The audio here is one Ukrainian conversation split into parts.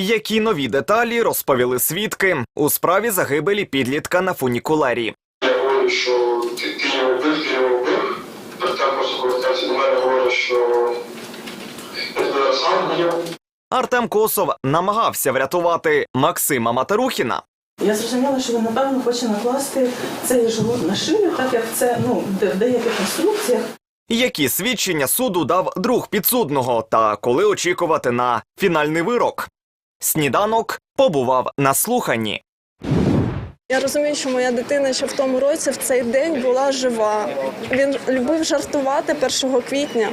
Які нові деталі розповіли свідки у справі загибелі підлітка на фунікулері? Я говорю, що ти, ти вбив, ти його вбив. Повертається до мене, говорить, що я сам вбив. Артем Косов намагався врятувати Максима Матерухіна. Я зрозуміла, що він напевно хоче накласти цей жгут на шию, так як це ну в деяких інструкціях. Які свідчення суду дав друг підсудного та коли очікувати на фінальний вирок? Сніданок побував на слуханні. Я розумію, що моя дитина ще в тому році в цей день була жива. Він любив жартувати 1 квітня.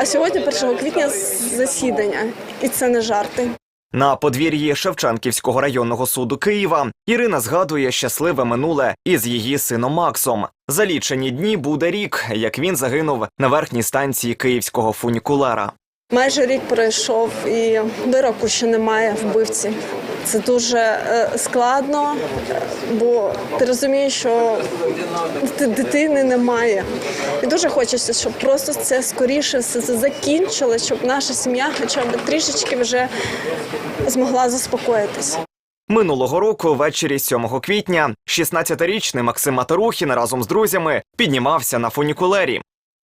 А сьогодні 1 квітня засідання, і це не жарти. На подвір'ї Шевченківського районного суду Києва Ірина згадує щасливе минуле із її сином Максом. За лічені дні буде рік, як він загинув на верхній станції київського фунікулера. Майже рік пройшов, і вироку ще немає вбивці. Це дуже е, складно, бо ти розумієш, що дитини немає. І дуже хочеться, щоб просто це скоріше все закінчилось, щоб наша сім'я хоча б трішечки вже змогла заспокоїтись. Минулого року, ввечері 7 квітня, 16-річний Максим Маторухін разом з друзями піднімався на фунікулері.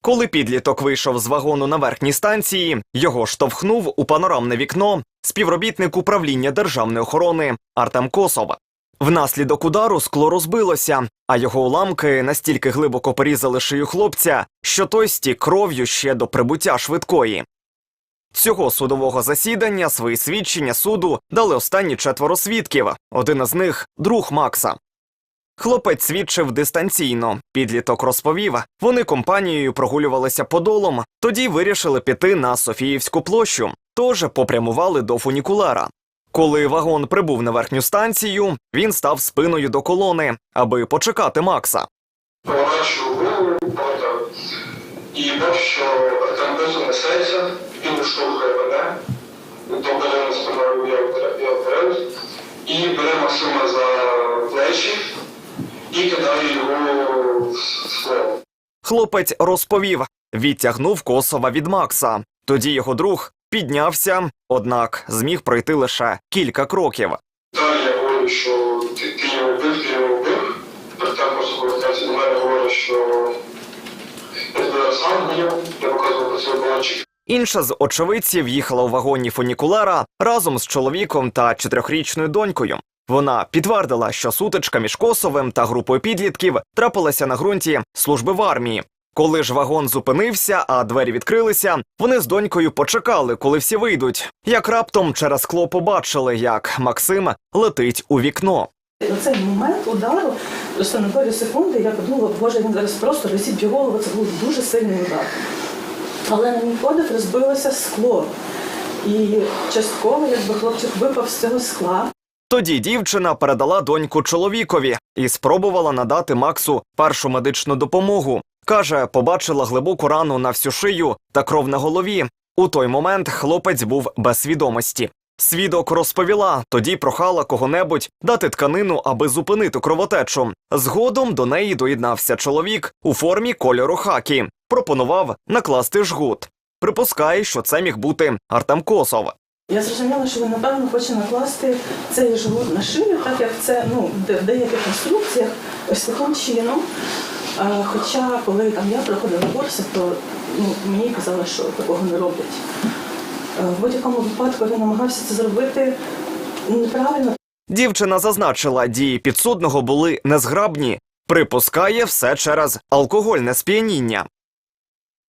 Коли підліток вийшов з вагону на верхній станції, його штовхнув у панорамне вікно співробітник управління державної охорони Артем Косов. Внаслідок удару скло розбилося, а його уламки настільки глибоко порізали шию хлопця, що той стік кров'ю ще до прибуття швидкої. Цього судового засідання свої свідчення суду дали останні четверо свідків. Один із них друг Макса. Хлопець свідчив дистанційно. Підліток розповів, вони компанією прогулювалися подолом, тоді вирішили піти на Софіївську площу, тож попрямували до фунікулера. Коли вагон прибув на верхню станцію, він став спиною до колони, аби почекати Макса. Поворачую голову, і бачу, Артем Бесо несеться, він виштовхує мене, до колони спиною я вперед, і бере Максима за плечі і кидає його в скло. Хлопець розповів, відтягнув Косова від Макса. Тоді його друг піднявся, однак зміг пройти лише кілька кроків. Далі я говорю, що ти, ти його вбив, ти його вбив. Там просто повертається до мене, говорить, що я тебе сам вбив, я показував про цей балончик. Інша з очевидців їхала у вагоні фунікулера разом з чоловіком та чотирьохрічною донькою. Вона підтвердила, що сутичка між Косовим та групою підлітків трапилася на ґрунті служби в армії. Коли ж вагон зупинився, а двері відкрилися, вони з донькою почекали, коли всі вийдуть. Як раптом через скло побачили, як Максим летить у вікно. На цей момент удару, просто на долю секунди, я подумала, боже, він зараз просто розіб'є голову, це був дуже сильний удар. Але на мій подив розбилося скло. І частково, якби хлопчик випав з цього скла, Тоді дівчина передала доньку чоловікові і спробувала надати Максу першу медичну допомогу. Каже, побачила глибоку рану на всю шию та кров на голові. У той момент хлопець був без свідомості. Свідок розповіла, тоді прохала кого-небудь дати тканину, аби зупинити кровотечу. Згодом до неї доєднався чоловік у формі кольору хакі. Пропонував накласти жгут. Припускає, що це міг бути Артем Косов. Я зрозуміла, що він напевно хоче накласти цей жгут на шию, так як це ну в деяких інструкціях ось таким чином. Хоча коли там я проходила курси, то ну, мені казали, що такого не роблять. В будь-якому випадку він намагався це зробити неправильно, Дівчина зазначила, дії підсудного були незграбні. Припускає все через алкогольне сп'яніння.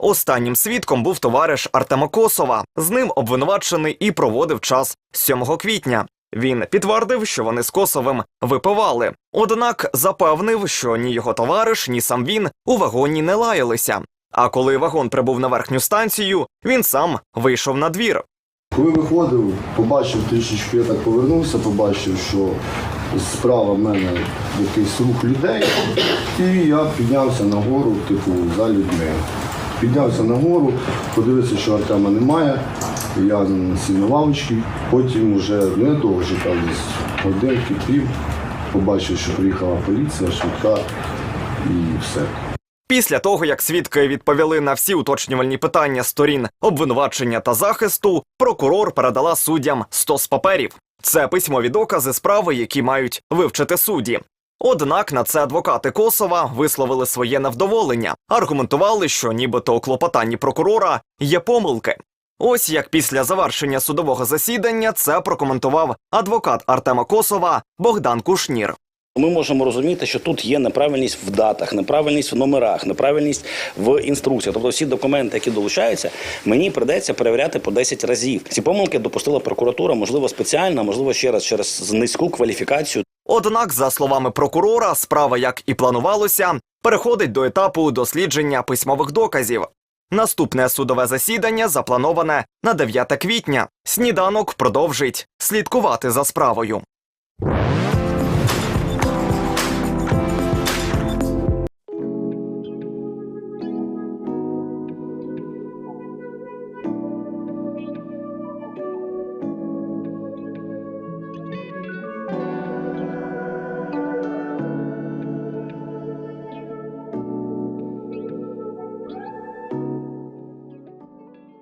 Останнім свідком був товариш Артема Косова. З ним обвинувачений і проводив час 7 квітня. Він підтвердив, що вони з Косовим випивали. Однак запевнив, що ні його товариш, ні сам він у вагоні не лаялися. А коли вагон прибув на верхню станцію, він сам вийшов на двір. Коли виходив, побачив трішечки, я так повернувся, побачив, що справа в мене якийсь рух людей, і я піднявся нагору, типу, за людьми. Піднявся нагору, подивився, що Артема немає. Я сів на лавочці, потім вже ну, я довго чекав десь годинки, пів, побачив, що приїхала поліція, швидка і все. Після того, як свідки відповіли на всі уточнювальні питання сторін обвинувачення та захисту, прокурор передала суддям стос паперів. Це письмові докази справи, які мають вивчити судді. Однак на це адвокати Косова висловили своє невдоволення, аргументували, що нібито у клопотанні прокурора є помилки. Ось як після завершення судового засідання це прокоментував адвокат Артема Косова Богдан Кушнір. Ми можемо розуміти, що тут є неправильність в датах, неправильність в номерах, неправильність в інструкціях. Тобто всі документи, які долучаються, мені придеться перевіряти по 10 разів. Ці помилки допустила прокуратура, можливо, спеціально, можливо, ще раз через низьку кваліфікацію. Однак, за словами прокурора, справа, як і планувалося, переходить до етапу дослідження письмових доказів. Наступне судове засідання заплановане на 9 квітня. Сніданок продовжить слідкувати за справою.